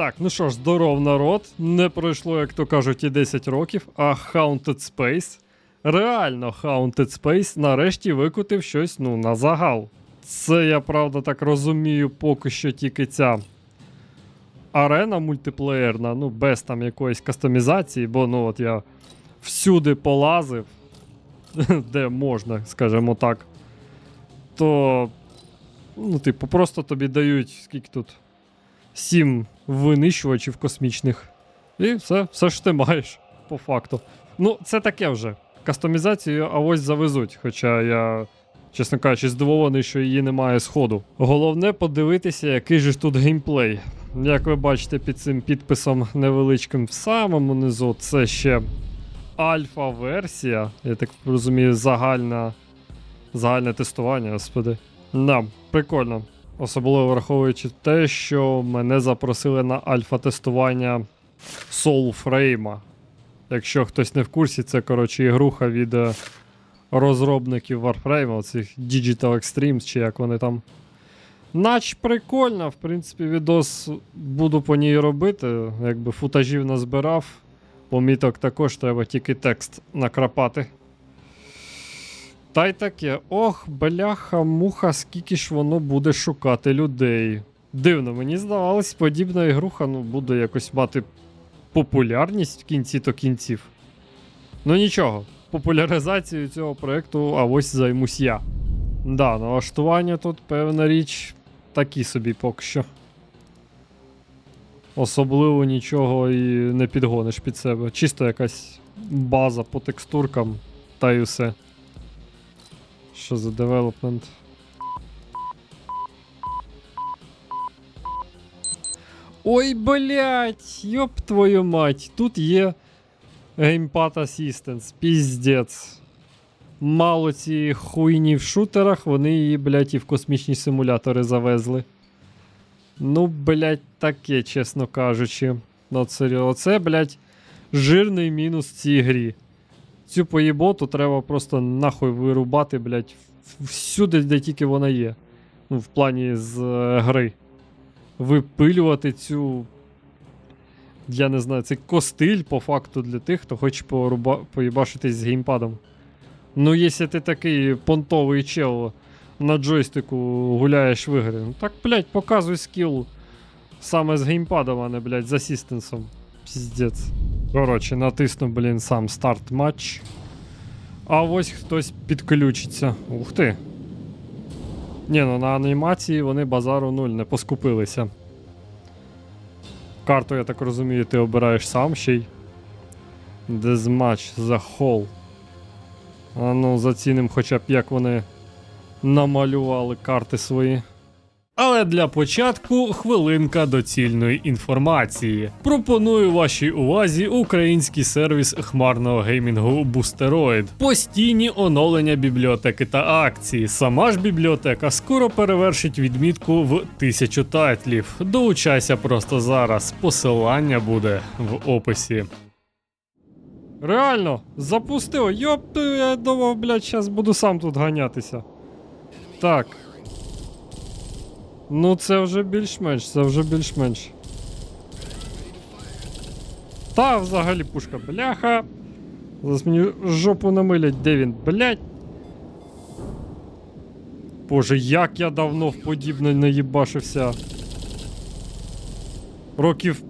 Так, ну що ж, здоров народ. Не пройшло, як то кажуть, і 10 років, а Haunted Space. Реально Haunted Space нарешті викотив щось ну, на загал. Це я правда так розумію, поки що тільки ця арена мультиплеєрна, ну без там якоїсь кастомізації, бо ну от я всюди полазив, де можна, скажімо так. То, ну, типу, просто тобі дають скільки тут? Сім винищувачів космічних. І все, все ж ти маєш, по факту. Ну, це таке вже. Кастомізацію авось завезуть, хоча я, чесно кажучи, здивований, що її немає сходу. Головне подивитися, який же ж тут геймплей. Як ви бачите під цим підписом невеличким в самому низу, це ще альфа-версія. Я так розумію, загальна, загальне тестування, господи. Да, прикольно. Особливо враховуючи те, що мене запросили на альфа-тестування Soulframe. Якщо хтось не в курсі, це коротше ігруха від е, розробників Warframe, цих Digital Extremes, чи як вони там. Нач прикольно, в принципі, відос буду по ній робити. Якби футажів назбирав. Поміток також треба тільки текст накрапати. Та й таке. Ох, бляха, муха, скільки ж воно буде шукати людей. Дивно, мені здавалось, подібна ігруха ну, буде якось мати популярність в кінці то кінців. Ну нічого, популяризацією цього проєкту авось займусь я. Да, налаштування тут, певна річ, такі собі поки що. Особливо нічого і не підгониш під себе. Чисто якась база по текстуркам, та й усе. Що за девелопмент? Ой, блять, ёб твою мать, тут є Gamepad Assistance, піздець. Мало цієї хуйні в шутерах, вони її, блять, і в космічні симулятори завезли. Ну, блять, таке, чесно кажучи. Оце, блять, жирний мінус цій грі. Цю поїботу треба просто нахуй вирубати, блять, всюди, де тільки вона є. Ну, в плані з е, гри. Випилювати цю. Я не знаю, цей костиль по факту для тих, хто хоче поруба... поїбашитись з геймпадом. Ну, якщо ти такий понтовий чел на джойстику гуляєш в ігри, ну так, блядь, показуй скіл саме з геймпадом, а не, блядь, з асістенсом. Піздець. Коротше, натисну, блін, сам старт матч. А ось хтось підключиться. Ух ти. Ні, ну на анімації вони базару нуль не поскупилися. Карту, я так розумію, ти обираєш сам ще й. Дезматч за хол. А ну, заціним хоча б як вони намалювали карти свої. Але для початку хвилинка доцільної інформації. Пропоную вашій увазі український сервіс хмарного геймінгу Boosteroid. Постійні оновлення бібліотеки та акції. Сама ж бібліотека скоро перевершить відмітку в тисячу тайтлів. Долучайся просто зараз. Посилання буде в описі. Реально, запустив. Йоп, я думав, блядь, зараз буду сам тут ганятися. Так. Ну, це вже більш-менш, це вже більш-менш. Та взагалі пушка, бляха. Зараз мені жопу намилять, де він, блядь. Боже, як я давно в подібне наїбашився. Років.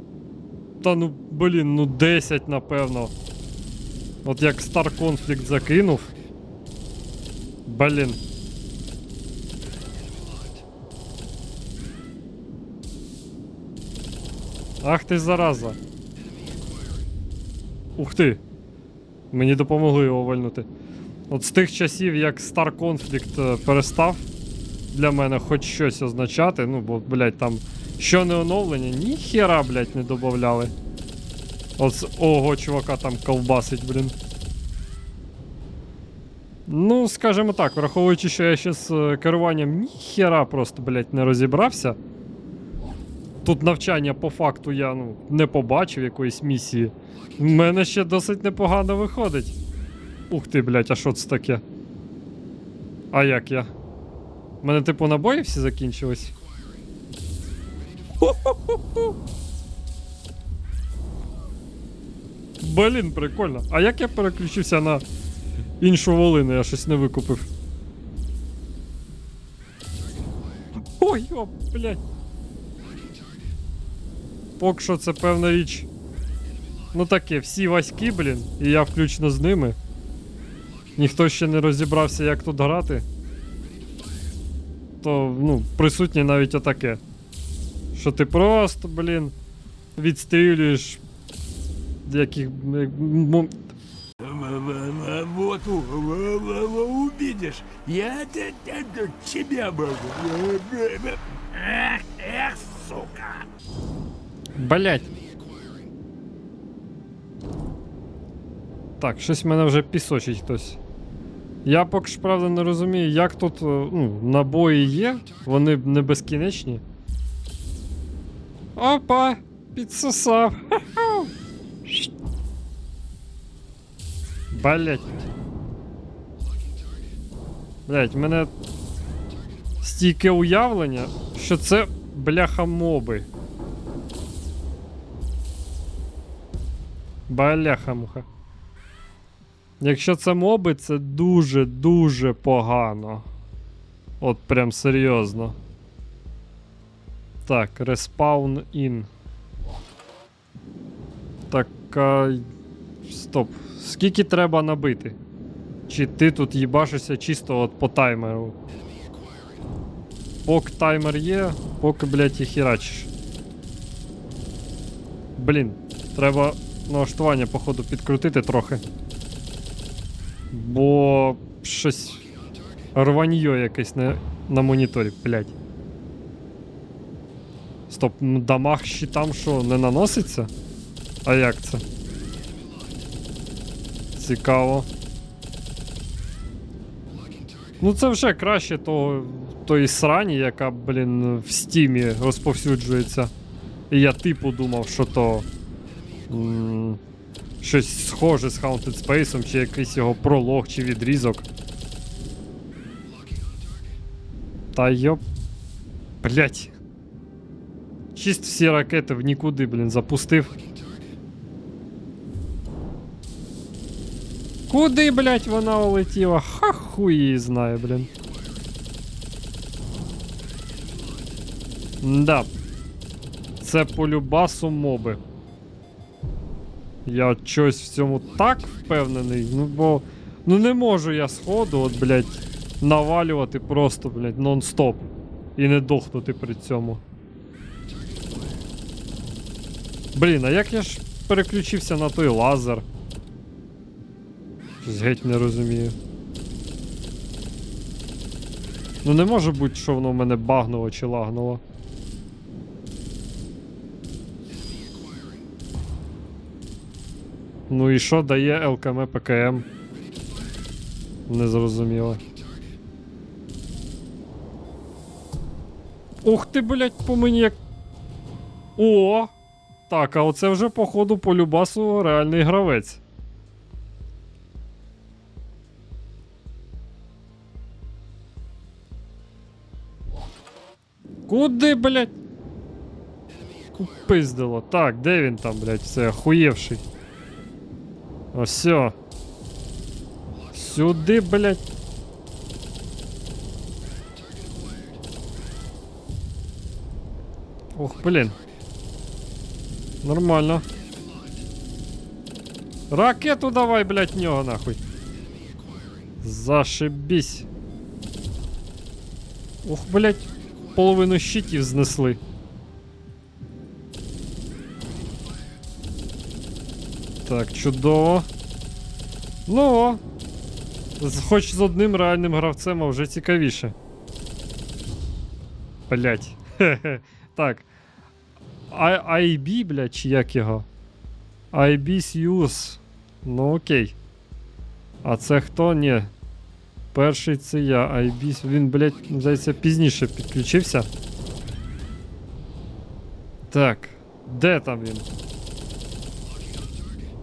Та ну, блін, ну 10, напевно. От як Star Conflict закинув. Блін. Ах ти зараза. Ух ти. Мені допомогли його вальнути. От з тих часів, як Star Conflict е, перестав для мене хоч щось означати, ну, бо, блядь, там що не оновлення, ніхера, блядь, не додавали. От ого, чувака там колбасить, блін. Ну, скажімо так, враховуючи, що я ще з е, керуванням ніхера просто, блядь, не розібрався. Тут навчання по факту я ну, не побачив якоїсь місії. В мене ще досить непогано виходить. Ух ти, блядь, а що це таке? А як я? У мене, типу, набої всі закінчились. Блін, прикольно. А як я переключився на іншу волину, я щось не викупив. Ой, йоп, блядь. Поки що це певна річ. Ну таке, всі васьки, блін, і я включно з ними. Ніхто ще не розібрався, як тут грати. То, ну, присутнє навіть отаке. Що ти просто, блін, відстрілюєш яких. Вот увидишь, я тебя могу. Эх, сука. Блять. Так, щось мене вже пісочить хтось. Я поки ж правда не розумію, як тут е, ну, набої є, вони не безкінечні. Опа! Підсосав. Блять. Блять, мене стійке уявлення, що це бляха моби. Бляха-муха. Якщо це моби, це дуже-дуже погано. От прям серйозно. Так, респаун ін. Так. А... Стоп. Скільки треба набити? Чи ти тут їбашишся чисто от по таймеру? Поки таймер є, поки, блядь, і херачиш. Блін, треба налаштування, походу, підкрутити трохи. Бо щось рваньо якесь на, на моніторі, блядь. Стоп, дамаг щитам що, не наноситься? А як це? Цікаво. Ну це вже краще того, тої срані, яка, блін, в стімі розповсюджується. І я типу думав, що то. М, щось схоже з Haunted Space, чи якийсь його пролог, чи відрізок. Та йоп. Блять. Чист всі ракети в нікуди, блін, запустив. Куди, блять, вона улетіла? Ха хуй її знає, блін. Да. Це по любасу моби. Я чогось в цьому так впевнений. Ну бо. Ну не можу я сходу, от, блядь, навалювати просто, блядь, нон-стоп. І не дохнути при цьому. Блін, а як я ж переключився на той лазер? Щось геть не розумію. Ну не може бути, що воно в мене багнуло чи лагнуло. Ну і що дає ЛКМ ПКМ? Незрозуміло. Ух ти, блять, по мені як. О! Так, а оце вже, походу, по любасу реальний гравець. Куди, блять? Упиздило. Так, де він там, блять, все охуєвший. Осьо. Сюди, блять. Ох, блін. Нормально. Ракету давай, блять, в нього нахуй. Зашибісь. Ох, блять, половину щитів знесли. Так, чудово. Ну, хоч з одним реальним гравцем, а вже цікавіше. Блять. Так. IB, блядь, чи як його? IB Suse. Ну окей. А це хто? Ні. Перший це я. IB. Він, блядь, здається, пізніше підключився. Так. Де там він?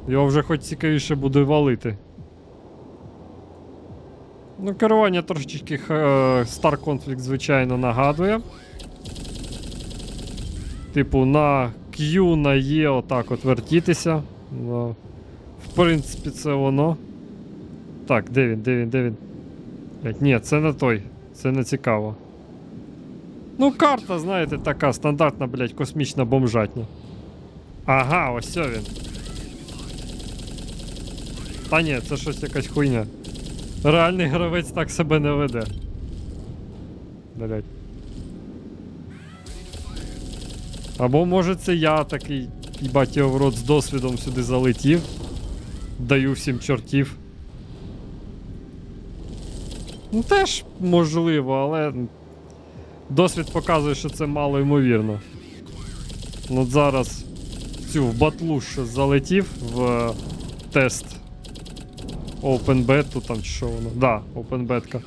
Його вже хоч цікавіше буде валити. Ну, керування трошечки е, Star Conflict, звичайно, нагадує. Типу, на Q, на E отак от вертітися. Ну, В принципі, це воно. Так, де він, де він, де він? Ні, це не той. Це не цікаво. Ну, карта, знаєте, така стандартна, блядь, космічна бомжатня. Ага, ось він. Та ні, це щось якась хуйня. Реальний гравець так себе не веде. Блядь. Або може це я такий, їбать в рот з досвідом сюди залетів. Даю всім чортів. Ну, теж можливо, але досвід показує, що це мало ймовірно. От зараз цю в батлу ще залетів в е, тест Open Beta там чи що воно. Да, Open Beta.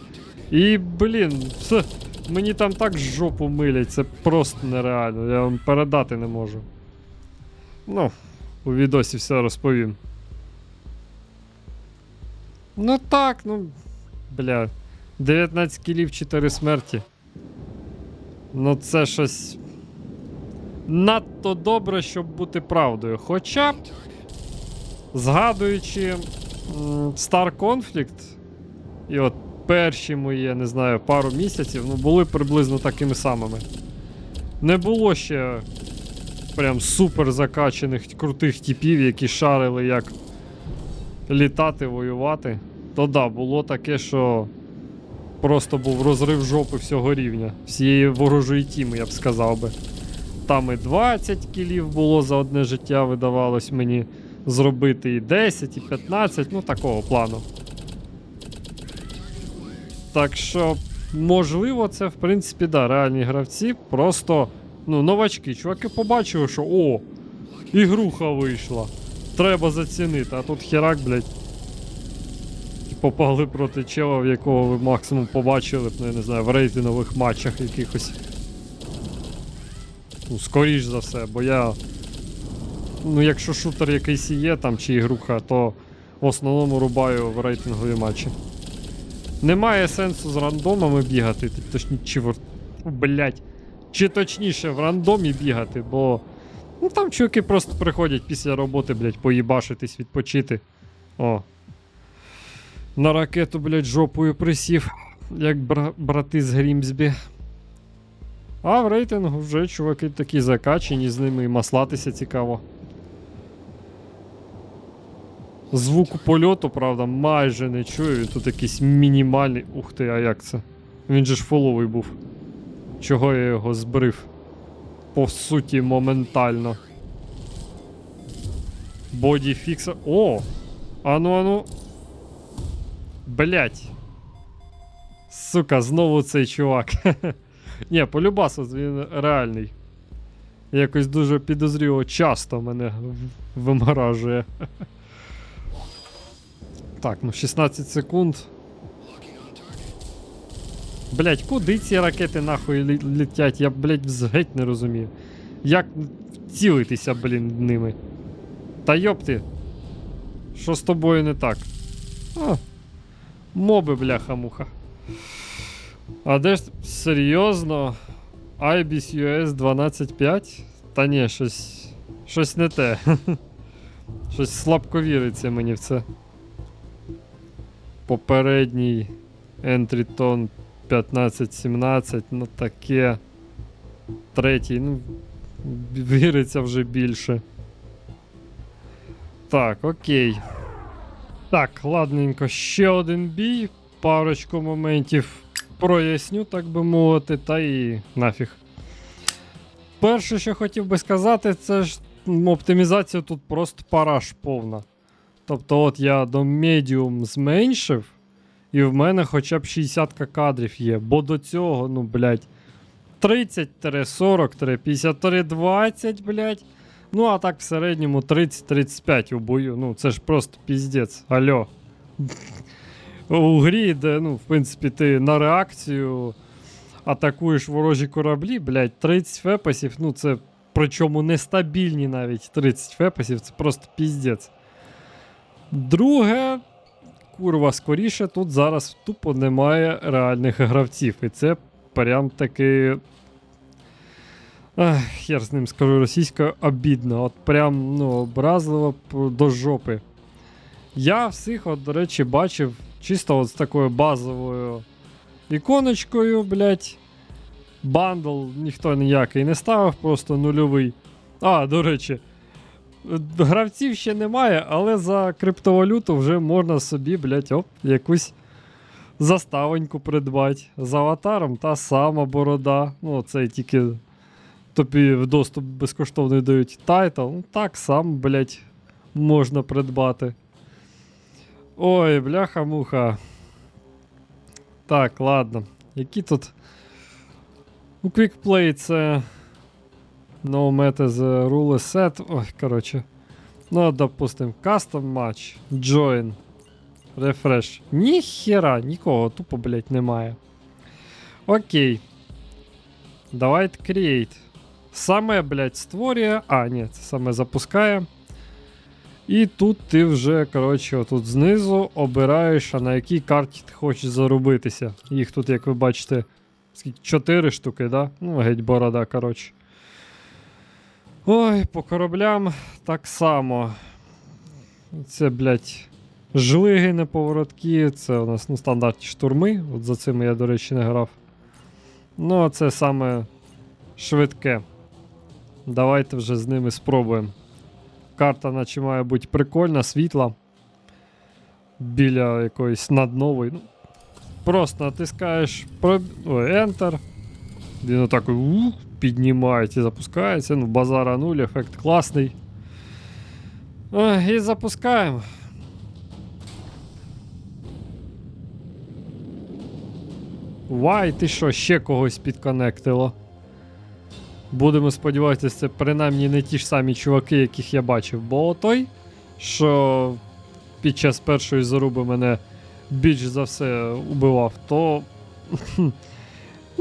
І, блін, це, мені там так жопу милять, це просто нереально. Я вам передати не можу. Ну, у відосі все розповім. Ну так, ну. Бля. 19 кілів, 4 смерті. Ну, це щось. Надто добре, щоб бути правдою. Хоча, згадуючи Star Conflict, і от перші мої, я не знаю, пару місяців, ну, були приблизно такими самими. Не було ще прям супер закачаних крутих типів, які шарили, як літати, воювати. То да, було таке, що просто був розрив жопи всього рівня, всієї ворожої тіми, я б сказав би. Там і 20 кілів було за одне життя, видавалось мені зробити і 10, і 15, ну такого плану. Так що, можливо, це в принципі, да, реальні гравці, просто ну, новачки. Чуваки побачили, що о, ігруха вийшла. Треба зацінити, а тут херак, блядь. Попали проти чела, в якого ви максимум побачили б, ну я не знаю, в рейтингових матчах якихось. Ну, скоріш за все, бо я. Ну, якщо шутер якийсь і є там чи ігруха, то в основному рубаю в рейтингові матчі. Немає сенсу з рандомами бігати, ти точні чи в... Блять. Чи точніше в рандомі бігати, бо. Ну там чуваки просто приходять після роботи, блять, поїбашитись, відпочити. О. На ракету, блять, жопою присів, як бра- брати з Грімсбі. А в рейтингу вже чуваки такі закачені, з ними і маслатися цікаво. Звуку польоту, правда, майже не чую. Він тут якийсь мінімальний. Ух ти, а як це? Він же ж фуловий був. Чого я його збрив? По суті, моментально. Боді фікса. О! Ану, ану. Блять. Сука, знову цей чувак. Ні, полюбасу він реальний. Якось дуже підозріло часто мене виморажує. Так, ну 16 секунд. Блять, куди ці ракети нахуй летять? Я, блять, геть не розумію. Як цілитися, блін, ними? Та йопти. Що з тобою не так? А, моби, бляха-муха. А де ж серйозно? IBIS US 12.5? Та ні, щось. Щось не те. щось слабко віриться мені в це. Попередній Entryton 15-17, ну таке. Третій, ну. Віриться вже більше. Так, окей. Так, ладненько, ще один бій, парочку моментів проясню, так би мовити, та і нафіг. Перше, що хотів би сказати, це ж оптимізація тут просто параш повна. Тобто, от я до медіум зменшив, і в мене хоча б 60 кадрів є. Бо до цього, ну, блядь, 30-40-50-20, блядь. Ну, а так в середньому 30-35 у бою. Ну, це ж просто піздець. Алло. У грі, де, ну, в принципі, ти на реакцію атакуєш ворожі кораблі, блядь, 30 фепасів, ну це причому нестабільні навіть 30 фепасів, це просто піздець. Друге, курва, скоріше, тут зараз тупо немає реальних гравців. І це прям таки. Ах, я з ним скажу російською обідно. От прям ну, образливо до жопи. Я всіх, от, до речі, бачив чисто от з такою базовою іконочкою, блядь. Бандл ніхто ніякий не ставив, просто нульовий. А, до речі, гравців ще немає, але за криптовалюту вже можна собі, блядь, оп, якусь заставоньку придбати. З аватаром та сама борода. Ну, це тільки тобі в доступ безкоштовний дають тайтл. Ну, так сам, блядь, можна придбати. Ой, бляха-муха. Так, ладно. Які тут. Ну, Quick Play це. No matter the rule set. Ой, коротше. Ну, допустим, Custom Match. Join. Refresh. Ніхера, нікого, тупо, блять, немає. Окей. Давайте create. Саме, блять, створює. А, ні, це саме запускає. І тут ти вже, коротше, отут знизу обираєш, а на якій карті ти хочеш заробитися. Їх тут, як ви бачите, скільки 4 штуки, да? Ну, геть борода, коротше. Ой, по кораблям так само. Це, блядь, жлиги неповороткі. Це у нас ну, стандартні штурми. От за цим я, до речі, не грав. Ну, а це саме швидке. Давайте вже з ними спробуємо. Карта, наче має бути прикольна, світла. Біля якоїсь наднової. Ну, просто натискаєш про... Ой, Enter. Він отак ух, піднімається і запускається. Ну, базара нуль, ефект класний. І запускаємо. Вай, ти що, ще когось підконектило? Будемо сподіватися, це принаймні не ті ж самі чуваки, яких я бачив. Бо той, що під час першої заруби мене більш за все убивав, то.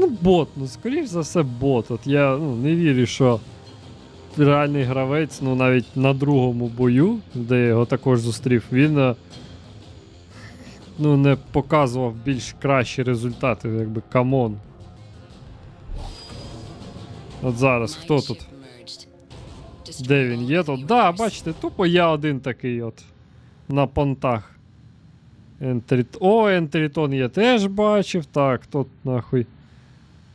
Ну, бот, ну, скоріш за все, бот. От я ну, не вірю, що реальний гравець, ну навіть на другому бою, де я його також зустрів, він е, ну, не показував більш кращі результати, якби камон. От зараз, хто тут? Де він є тут? Да, бачите, тупо я один такий от. На понтах. Ентріт... О, Ентрітон я теж бачив. Так, тут нахуй.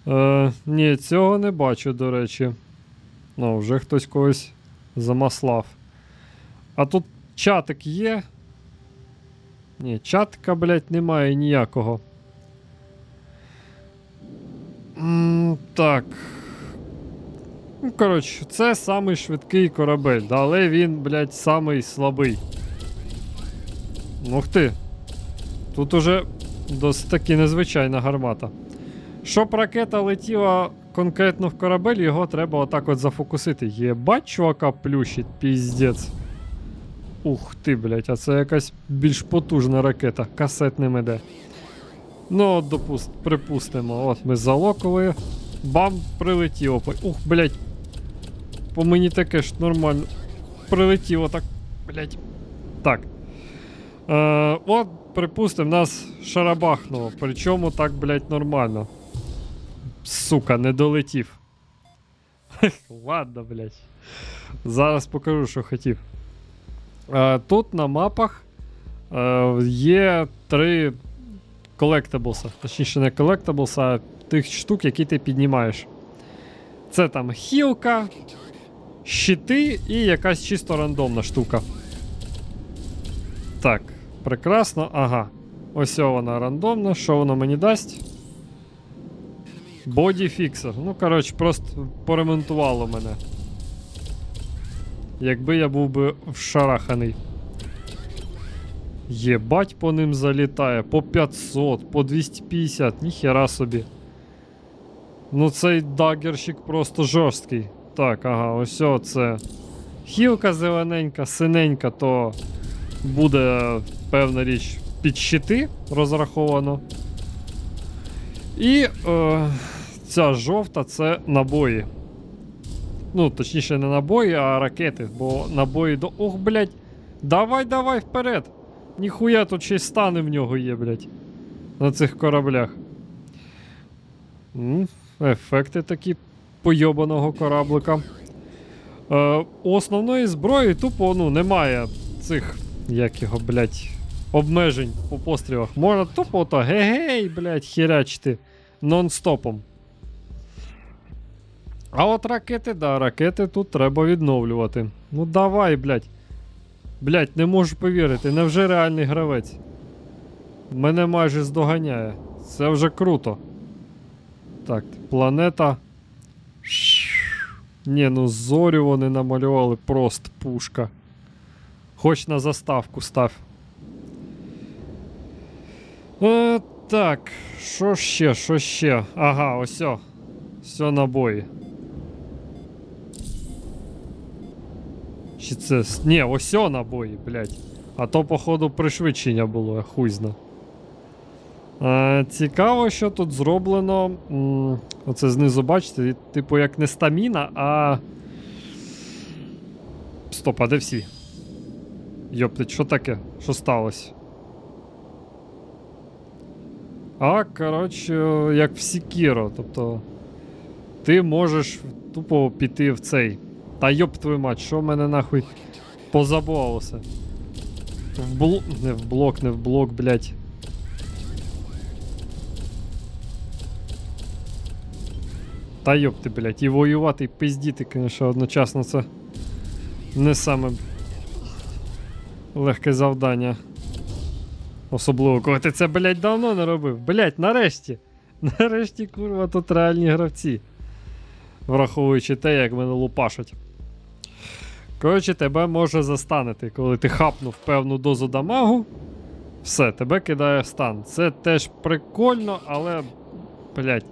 Е, ні, цього не бачу, до речі. Ну, вже хтось когось замаслав. А тут чатик є. Ні, чатика, блядь, немає ніякого. М, так. Ну, коротше, це самий швидкий корабель, але він, блядь, самий слабий. Ух ти. Тут уже досить таки незвичайна гармата. Щоб ракета летіла конкретно в корабель, його треба отак от зафокусити. Єбать, чувака плющить, піздець. Ух ти, блядь, а це якась більш потужна ракета, касетним іде. Ну, от, допуст, припустимо, от ми залокали. Бам, прилетіло. Ух, блядь. По мені таке ж нормально. Прилетіло так. Блядь. Так. Е, от, припустимо, нас шарабахнуло. Причому так, блядь, нормально. Сука, не долетів. Ладно, блядь. Зараз покажу, що хотів. Е, тут на мапах е, є три колектаблса. Точніше, не колектаблса, а тих штук, які ти піднімаєш. Це там хілка, щити і якась чисто рандомна штука. Так, прекрасно. Ага. Ось вона рандомна. Що воно мені дасть? Боді фіксер. Ну, коротше, просто поремонтувало мене. Якби я був би вшараханий. Єбать по ним залітає. По 500, по 250, ніхера собі. Ну цей дагерщик просто жорсткий. Так, ага, ось це. Хілка зелененька, синенька, то буде певна річ під щити розраховано. І е, ця жовта це набої. Ну, точніше, не набої, а ракети. Бо набої до. Ох, блядь. Давай, давай вперед! Ніхуя тут ще й стани в нього є, блядь. На цих кораблях. Ефекти такі пойобаного кораблика. Е, основної зброї тупо ну, немає цих Як його, блядь, обмежень по пострілах. Можна тупо ото гей-гей, блядь, херячити нон-стопом. А от ракети, да, ракети тут треба відновлювати. Ну давай, блядь. Блядь, не можу повірити, невже реальний гравець? Мене майже здоганяє. Це вже круто. Так, планета. Ні, ну зорю вони намалювали просто пушка. Хоч на заставку став. Е, так, що ще, що ще? Ага, ось. Все набої. Чи це. Ні, ось набої, блядь. А то, походу, пришвидшення було, я хуй зна. Е, цікаво, що тут зроблено. М, оце знизу, бачите, типу, як не стаміна, а. Стоп, а де всі? Йоптить, що таке? Що сталося? А, коротше, як в Сікіро. Тобто. Ти можеш тупо піти в цей. Та йоп твою мать, що в мене нахуй позабувалося? В блок. Не в блок, не в блок, блять. Та йопти, блять, і воювати, і пиздіти, звісно, одночасно це не саме легке завдання. Особливо, коли ти це, блять, давно не робив. Блять, нарешті. Нарешті, курва, тут реальні гравці. Враховуючи те, як мене лупашать. Коротше, тебе може застанити, коли ти хапнув певну дозу дамагу. Все, тебе кидає в стан. Це теж прикольно, але, блять,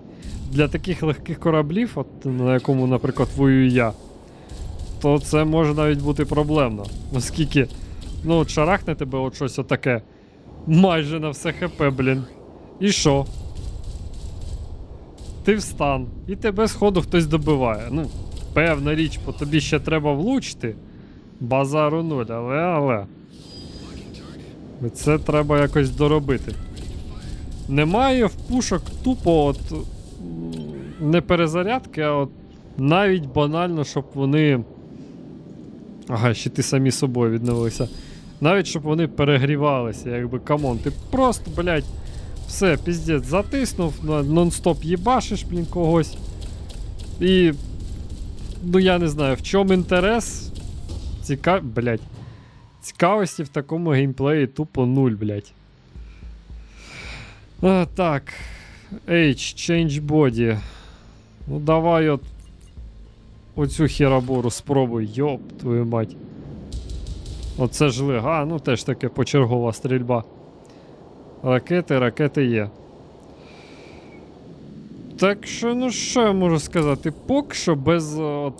для таких легких кораблів, от на якому, наприклад, воюю я, то це може навіть бути проблемно. Оскільки, ну, шарахне тебе от щось отаке. Майже на все хп, блін. І що? Ти встан, і тебе сходу хтось добиває. Ну, певна річ, по тобі ще треба влучити. Базару нуль, але але. Це треба якось доробити. Немає в пушок тупо от не перезарядки, а от навіть банально, щоб вони. Ага, ще ти самі собою відновилися. Навіть щоб вони перегрівалися, якби камон. Ти просто, блядь, все, піздець, затиснув, нон-стоп їбашиш, блін, когось. І. Ну я не знаю, в чому інтерес. Ціка... Блядь. Цікавості в такому геймплеї тупо нуль, блядь. А, так. H, change body. Ну давай от. Оцю херабору спробуй, йоп, твою мать. Оце ж лига, ну теж таке почергова стрільба. Ракети, ракети є. Так що, ну що я можу сказати? Поки що без е,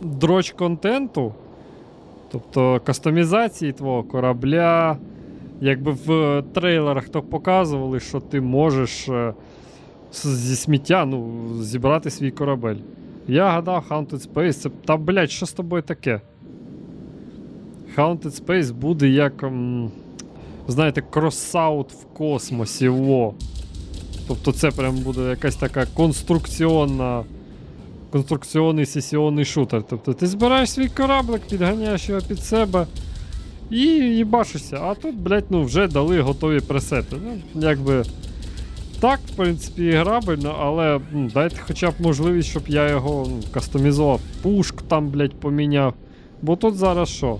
дроч контенту, тобто кастомізації твого корабля, якби в е, трейлерах то показували, що ти можеш е, зі сміття ну, зібрати свій корабель. Я гадав, Haunted Space, це. Та блять, що з тобою таке? Haunted Space буде як. м, знаєте, кросаут в космосі. Во. Тобто це прям буде якась така конструкціонна. Конструкційний сесіонний шутер. Тобто ти збираєш свій кораблик, підганяєш його під себе і їбашишся. А тут, блять, ну вже дали готові пресети. Ну, якби. Так, в принципі, грабельно, але ну, дайте хоча б можливість, щоб я його ну, кастомізував. Пушку там, блять, поміняв. Бо тут зараз що?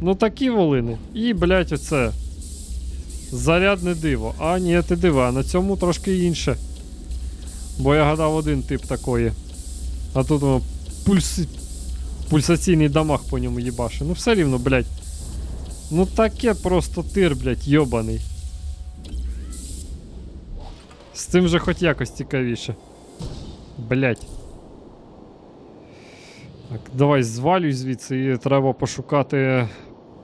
Ну такі волини. І, блять, оце. Зарядне диво. А, ні, ти диво, а на цьому трошки інше. Бо я гадав один тип такої. А тут воно пульс... пульсаційний дамаг по ньому їбаше. Ну все рівно, блять. Ну таке просто тир, блять, йобаний. З цим же хоч якось цікавіше. Блять. Так, давай звалюй звідси і треба пошукати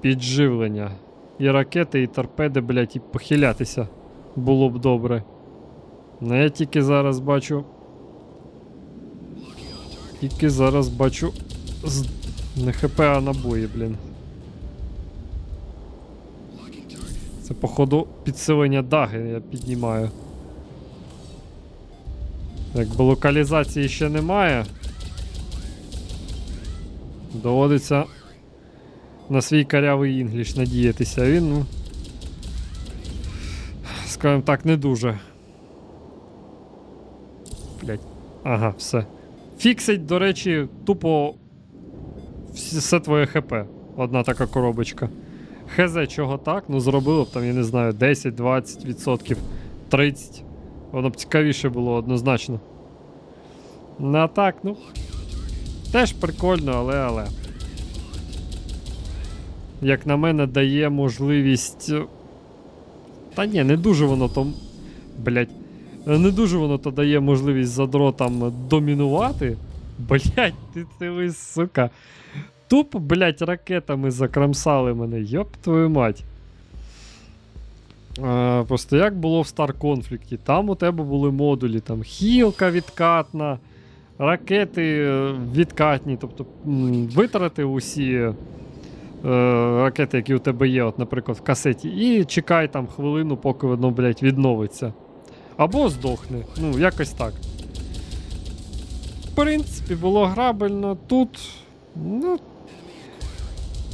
підживлення. І ракети, і торпеди, блять, і похилятися. Було б добре. Ну я тільки зараз бачу. Тільки зараз бачу. З... Не ХП, а набої, блін. Це, походу, підсилення даги я піднімаю. Якби локалізації ще немає. Доводиться на свій карявий інгліш надіятися. Він, ну. Скажімо так, не дуже. Блять. Ага, все. Фіксить, до речі, тупо все твоє ХП. Одна така коробочка. ХЗ чого так, ну зробило б там, я не знаю, 10-20%, 30%. Воно б цікавіше було однозначно. Ну а так, ну. Теж прикольно, але але. Як на мене, дає можливість. е, Та ні, не дуже воно там. Блять. Не дуже воно то дає можливість задротам домінувати. Блять, ти ти ви, сука. Тупо, блять, ракетами закрамсали мене, йоп твою мать. Е, просто як було в Star Conflict, там у тебе були модулі, там хілка відкатна, ракети е, відкатні, тобто витратив усі е, ракети, які у тебе є, от, наприклад, в касеті, і чекай там хвилину, поки воно, блядь, відновиться. Або здохне. Ну, якось так. В принципі, було грабельно. Тут. Ну.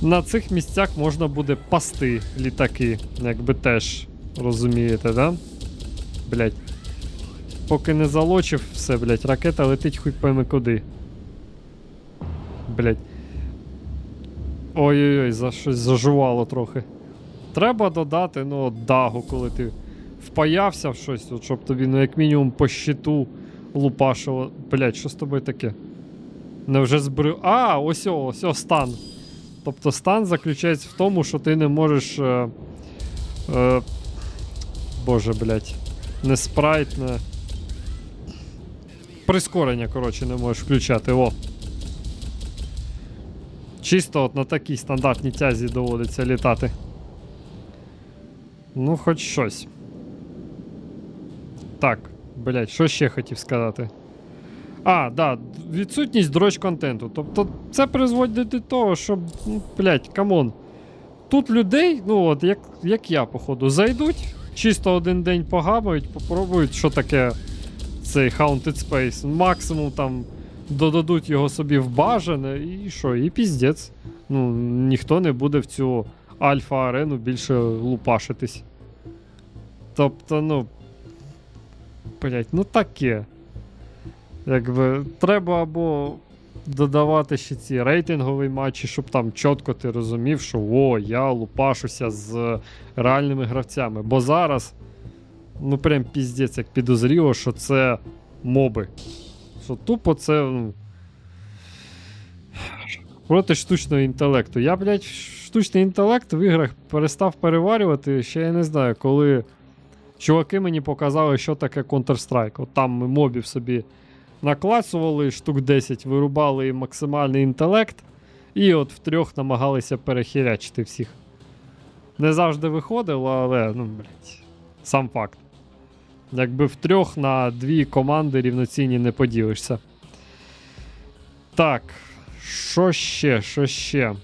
На цих місцях можна буде пасти літаки, якби теж розумієте, да? Блять. Поки не залочив все, блять, ракета летить хуй пойми куди. Блять. Ой-ой-ой, за щось зажувало трохи. Треба додати, ну, дагу, коли ти впаявся в щось, от, щоб тобі, ну, як мінімум, по щиту лупашило. Блять, що з тобою таке? Невже збрив. А, ось ось о, стан. Тобто стан заключається в тому, що ти не можеш. Е, е, боже, блять. Не спрайт, не. Прискорення, коротше, не можеш включати. О. Чисто от на такій стандартній тязі доводиться літати. Ну, хоч щось. Так, блять, що ще хотів сказати? А, да, відсутність дрочь контенту. Тобто це призводить до того, що, ну, блядь, камон. Тут людей, ну от як, як я, походу, зайдуть, чисто один день погамають, попробують, що таке цей Haunted Space. Максимум там додадуть його собі в бажане, і що, і піздець. Ну, ніхто не буде в цю альфа-арену більше лупашитись. Тобто, ну. Блять, ну таке. Якби треба або додавати ще ці рейтингові матчі, щоб там чітко ти розумів, що о, я лупашуся з реальними гравцями. Бо зараз, ну прям піздець, як підозріло, що це моби. Що тупо це. Ну, проти штучного інтелекту. Я, блядь, штучний інтелект в іграх перестав переварювати, ще я не знаю, коли чуваки мені показали, що таке Counter-Strike. От там ми мобів собі наклацували штук 10, вирубали максимальний інтелект, і от втрьох намагалися перехірячити всіх. Не завжди виходило, але, ну, блядь, сам факт. Якби втрьох на дві команди рівноцінні не поділишся. Так, що ще, що ще?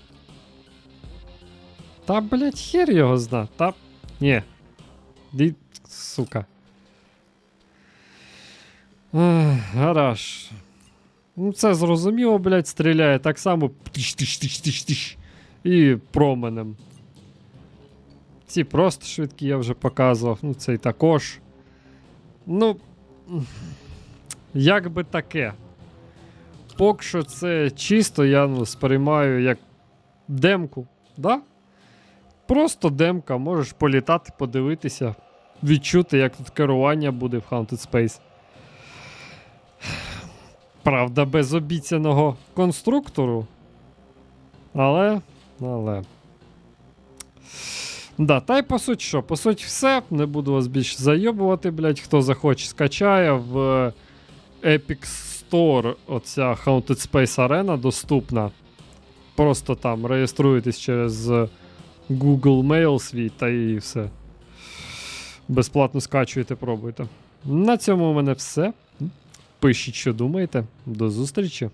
Та, блядь, хер його зна. Та. Ні. Ді, сука. Ех, Гараж. Ну, це зрозуміло, блядь, стріляє так само. тиш-тиш-тиш-тиш-тиш, І променем. Ці просто швидкі я вже показував. Ну, цей також. Ну. Як би таке. Поки що це чисто я ну, сприймаю як демку. Да? Просто демка, можеш політати, подивитися, відчути, як тут керування буде в Haunted Space. Правда, без обіцяного конструктору. Але. Але. Да, та й по суті що? По суті, все. Не буду вас більше зайобувати, блять. Хто захоче, скачає в Epic Store оця Haunted Space Arena доступна. Просто там реєструєтесь через Google Mail свій та і все. Безплатно скачуєте, пробуйте. На цьому у мене все. Пишіть, що думаєте. До зустрічі!